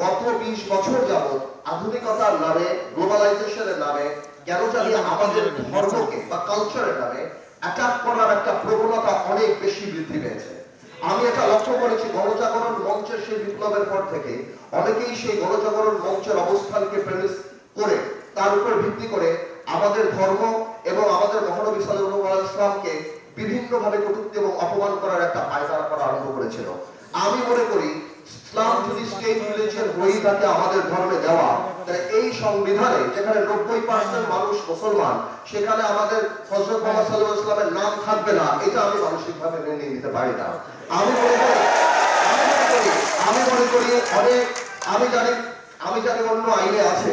গত বিশ বছর যাবৎ আধুনিকতার নামে গ্লোবালাইজেশনের নামে কেন জানি আমাদের ধর্মকে বা কালচারের নামে অ্যাটাক করার একটা প্রবণতা অনেক বেশি বৃদ্ধি পেয়েছে। আমি এটা লক্ষ্য করেছি গণজাগরণ মঞ্চের সেই বিপ্লবের পর থেকে। অনেকেই সেই গণজাগরণ মঞ্চের অবস্থানকে প্রেমিস করে তার উপর ভিত্তি করে আমাদের ধর্ম এবং আমাদের মহানবী সাল্লাল্লাহু আলাইহি ইসলামকে বিভিন্নভাবে কটূক্তি এবং অপমান করার একটা পায়তারা করা আরম্ভ করেছিল। আমি মনে করি ইসলাম যদি স্টেট আমাদের ধর্মে দেওয়া তাহলে এই সংবিধানে যেখানে নব্বই পার্সেন্ট মানুষ মুসলমান, সেখানে আমাদের হজরত মোহাম্মদ সাল্লাহ ইসলামের নাম থাকবে না। এটা আমি মানসিকভাবে মেনে নিতে পারি না। আমি মনে করি, আমি মনে করি অনেক, আমি জানি আমি জানি অন্য আইনে আছে।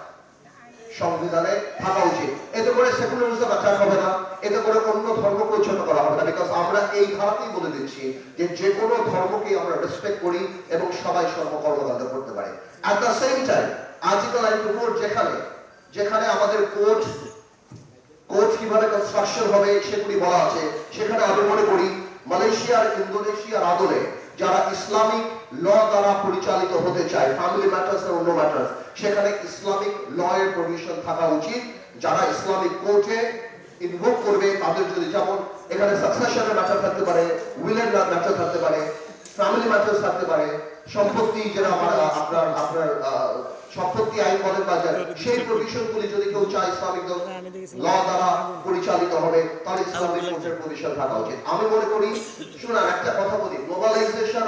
সংবিধানে থাকা উচিত। এতে করে সেকুলারিজম অ্যাটাক হবে না। এতে করে অন্য ধর্ম ছোট করা হবে না। বিকজ আমরা এই ধারাতেই বলে দিচ্ছি যে যে কোনো ধর্মকে আমরা রেসপেক্ট করি এবং সবাই সর্বকর্মকাণ্ড করতে পারে। At the same time article আইন কোর্ট যেখানে যেখানে আমাদের কোর্ট কোর্ট কীভাবে কনস্ট্রাকশন হবে সেগুলি বলা আছে। সেখানে আমি মনে করি মালয়েশিয়ার, ইন্দোনেশিয়ার আদলে যারা ইসলামিক ল দ্বারা পরিচালিত হতে চায় ফ্যামিলি ম্যাটার্স অন্য ম্যাটার্স সেখানে ইসলামিক ল এর প্রভিশন থাকা উচিত। যারা ইসলামিক কোর্টে ইনভোক করবে, তাদের যদি যেমন এখানে সাকসেশনের ম্যাটার থাকতে পারে উইলের ম্যাটার থাকতে পারে ফ্যামিলি ম্যাটার্স থাকতে পারে, সম্পত্তি যেটা আমার, আপনার আপনার সম্পত্তি আইন বলেন বা সেই প্রভিশন গুলি যদি কেউ চায় ইসলামিক ল দ্বারা পরিচালিত হবে, তাহলে ইসলামিক কোর্টের প্রভিশন থাকা উচিত। আমি মনে করি শোনান একটা কথা বলি গ্লোবালাইজেশন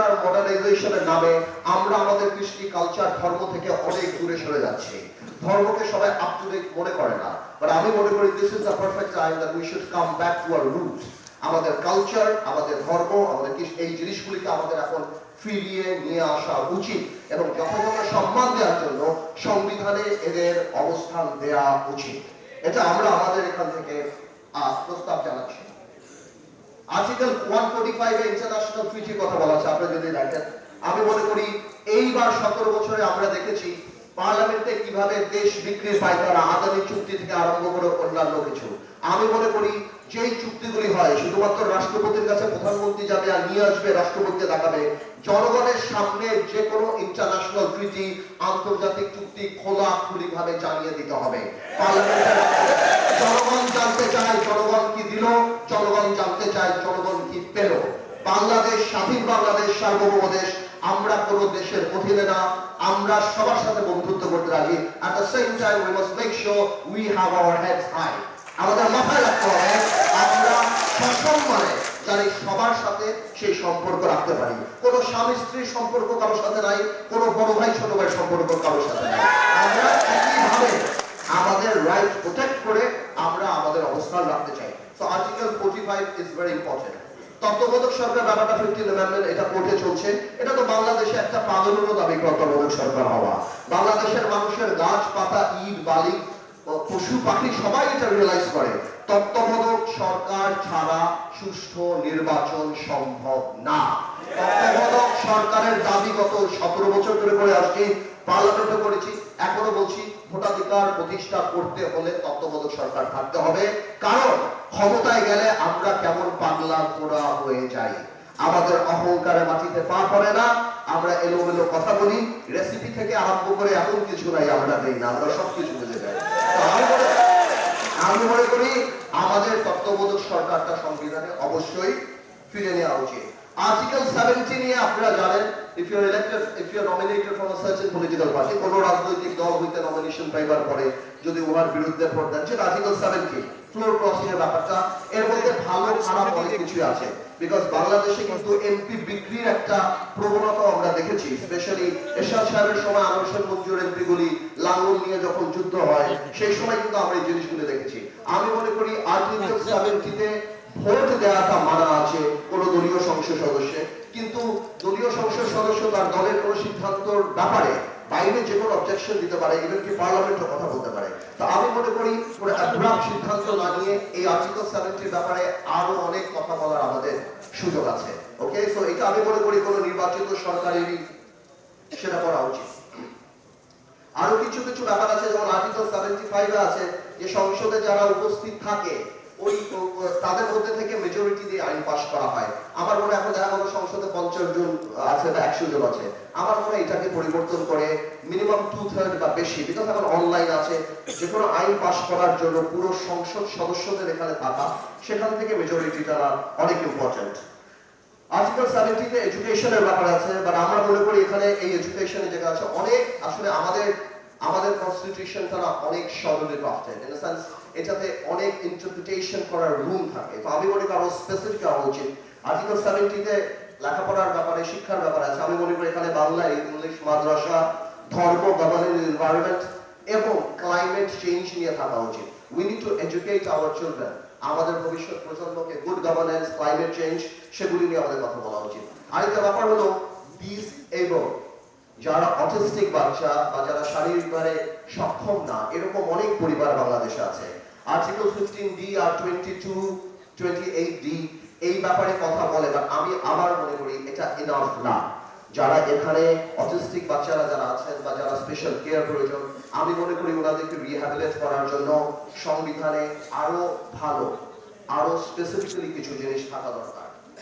আর নামে আমরা আমাদের কৃষ্টি কালচার ধর্ম থেকে অনেক দূরে সরে যাচ্ছি। ধর্মকে সবাই আপ টু ডেট মনে করে না। বাট আমি মনে করি this is the perfect time that we should come back to our root আমাদের কালচার আমাদের ধর্ম, আমাদের এই জিনিসগুলিকে আমাদের এখন ফিরিয়ে নিয়ে আসা উচিত। এবং যথাযথ সম্মান দেওয়ার জন্য সংবিধানে এদের অবস্থান দেওয়া উচিত। এটা আমরা আমাদের এখান থেকে প্রস্তাব জানাচ্ছি। Article one forty five international ট্রিটির কথা বলা আছে। আপনি যদি দেখেন আমি মনে করি এইবার সতেরো বছরে আমরা দেখেছি পার্লামেন্টে কীভাবে দেশ বিক্রির পায়তারা আদানি চুক্তি থেকে আরম্ভ করে অন্যান্য কিছু। আমি মনে করি যেই চুক্তিগুলি হয়, শুধুমাত্র রাষ্ট্রপতির কাছে প্রধানমন্ত্রী যাবে আর নিয়ে আসবে, রাষ্ট্রপতিকে দেখাবে, জনগণের সামনে যে কোনো ইন্টারন্যাশনাল ট্রিটি আন্তর্জাতিক চুক্তি খোলা খুলি ভাবে জানিয়ে দিতে হবে। জনগণ জানতে চায়, জনগণ কি দিল, জনগণ জানতে চায়, জনগণ কি পেল। বাংলাদেশ, স্বাধীন বাংলাদেশ সার্বভৌম দেশ আমরা কোন দেশের অধীনে না, আমরা সবার সাথে বন্ধুত্ব করতে রাজি। আমাদের মাথায় রাখতে হবে, আমরা সসম্মানে সবার সাথে সেই সম্পর্ক রাখতে পারি। কোনো স্বামী স্ত্রীর সম্পর্ক কারোর সাথে নাই, কোনো বড় ভাই, ছোট ভাইয়ের সম্পর্ক কারোর সাথে নাই। আমরা একইভাবে আমাদের রাইট প্রোটেক্ট করে আমরা আমাদের অবস্থান রাখতে চাই। So article 45 is very important তত্ত্বাবধায়ক সরকার ব্যাপারটা ফিফটিন অ্যামেন্ডমেন্ট এটা কোর্টে চলছে। এটা তো বাংলাদেশে একটা পাগলেরও দাবি তত্ত্বাবধায়ক সরকার হওয়া। বাংলাদেশের মানুষের গাছ, পাতা, ইট, বালি পশু, পাখি সবাই এটা রিয়েলাইজ করে। তত্ত্বাবধায়ক সরকার ছাড়া সুষ্ঠু নির্বাচন সম্ভব না। তত্ত্বাবধায়ক সরকারের দাবি গত সতেরো বছর ধরে করে আসছি পার্লামেন্টে করেছি, এখনও বলছি, ভোটাধিকার প্রতিষ্ঠা করতে হলে তত্ত্বাবধায়ক সরকার থাকতে হবে। কারণ ক্ষমতায় গেলে আমরা কেমন পাগলা ঘোড়া হয়ে যাই। আমাদের অহংকারে মাটিতে পা পড়ে না। আমরা এলোমেলো কথা বলি রেসিপি থেকে আরম্ভ করে এমন কিছু নাই আমরা দেই না, আমরা সবকিছু বুঝে যাই। আমি আমি মনে করি আমাদের তত্ত্বাবধায়ক সরকারটা সংবিধানে অবশ্যই ফিরে নেওয়া উচিত। আর্টিকেল 70 নিয়ে আপনারা জানেন if you elected if you nominated from a certain political party কোন রাজনৈতিক দল হইতে নমিনেশন পাইবার পরে যদি উহার বিরুদ্ধে ভোট দেন, সেটা আর্টিকেল 70 ফ্লোর ক্রসিং এর ব্যাপারটা। এর মধ্যে ভালো খারাপ অনেক কিছু আছে বিকজ বাংলাদেশে কিন্তু এমপি বিক্রির একটা প্রবণতা আমরা দেখেছি স্পেশালি এরশাদ সাহেবের সময় আনোয়ার মঞ্জুর এমপি গুলি লাঙ্গল নিয়ে যখন যুদ্ধ হয়, সেই সময় কিন্তু আমরা এই জিনিসগুলো দেখেছি। আমি মনে করি আর্টিকেল 70 তে ভোট দেওয়াটা মানা আছে কোন দলীয় সংসদ সদস্যে। কিন্তু দলীয় সংসদ সদস্য তার দলের কোন সিদ্ধান্তর ব্যাপারে বাইরে যে কোনো অবজেকশন দিতে পারে ইভেন কি পার্লামেন্টও কথা বলতে পারে। তো আমি মনে করি কোনো অ্যাব্রাপ সিদ্ধান্ত না নিয়ে এই আর্টিকেল সেভেন্টির ব্যাপারে আরও অনেক কথা বলার আমাদের সুযোগ আছে। ওকে সো এটা আমি মনে করি কোনো নির্বাচিত সরকারেরই সেটা করা উচিত। আরও কিছু কিছু ব্যাপার আছে, যেমন আর্টিকেল সেভেন্টি ফাইভে আছে যে সংসদে যারা উপস্থিত থাকে ওই তাদের মধ্যে থেকে মেজরিটি দিয়ে আইন পাশ করা হয়। আমার মনে এখন দেখা গেলো সংসদে পঞ্চাশ জন আছে বা একশো জন আছে। আমার মনে এটাকে পরিবর্তন করে মিনিমাম টু থার্ড বা বেশি বিকজ এখন অনলাইন আছে, যে কোনো আইন পাশ করার জন্য পুরো সংসদ সদস্যদের এখানে থাকা, সেখান থেকে মেজরিটিটা অনেক ইম্পর্টেন্ট আর্টিকেল সেভেন্টিতে এডুকেশনের ব্যাপার আছে বাট আমরা মনে করি এখানে এই এডুকেশনের জায়গা আছে, অনেক আসলে আমাদের আমাদের কনস্টিটিউশনটা না অনেক sorely drafted in the sense এটাতে অনেক ইন্টারপ্রিটেশন করার রুম থাকে। তো আমি মনে করি আরও স্পেসিফিক হওয়া উচিত। আর্টিকেল সেভেন্টিতে লেখাপড়ার ব্যাপারে, শিক্ষার ব্যাপারে আছে। আমি মনে করি এখানে বাংলা, ইংলিশ, মাদ্রাসা, ধর্ম গভর্নেন্স এনভায়রনমেন্ট এবং ক্লাইমেট চেঞ্জ নিয়ে থাকা উচিত। We need to educate our children আমাদের ভবিষ্যৎ প্রজন্মকে গুড গভর্নেন্স ক্লাইমেট চেঞ্জ সেগুলি নিয়ে আমাদের কথা বলা উচিত। আরেকটা ব্যাপার হলো দিস এবং যারা অটিস্টিক বাচ্চা বা যারা শারীরিকভাবে সক্ষম না, এরকম অনেক পরিবার বাংলাদেশে আছে। আর্টিকেল ফিফটিন ডি আর টোয়েন্টি এই ব্যাপারে কথা বলে বাট আমি আবার মনে করি এটা ইনাফ না। যারা এখানে অটিস্টিক বাচ্চারা যারা আছেন বা যারা স্পেশাল কেয়ার প্রয়োজন, আমি মনে করি ওনাদেরকে রিহ্যাবিলেট করার জন্য সংবিধানে আরও ভালো, আরও স্পেসিফিক্যালি কিছু জিনিস থাকা দরকার।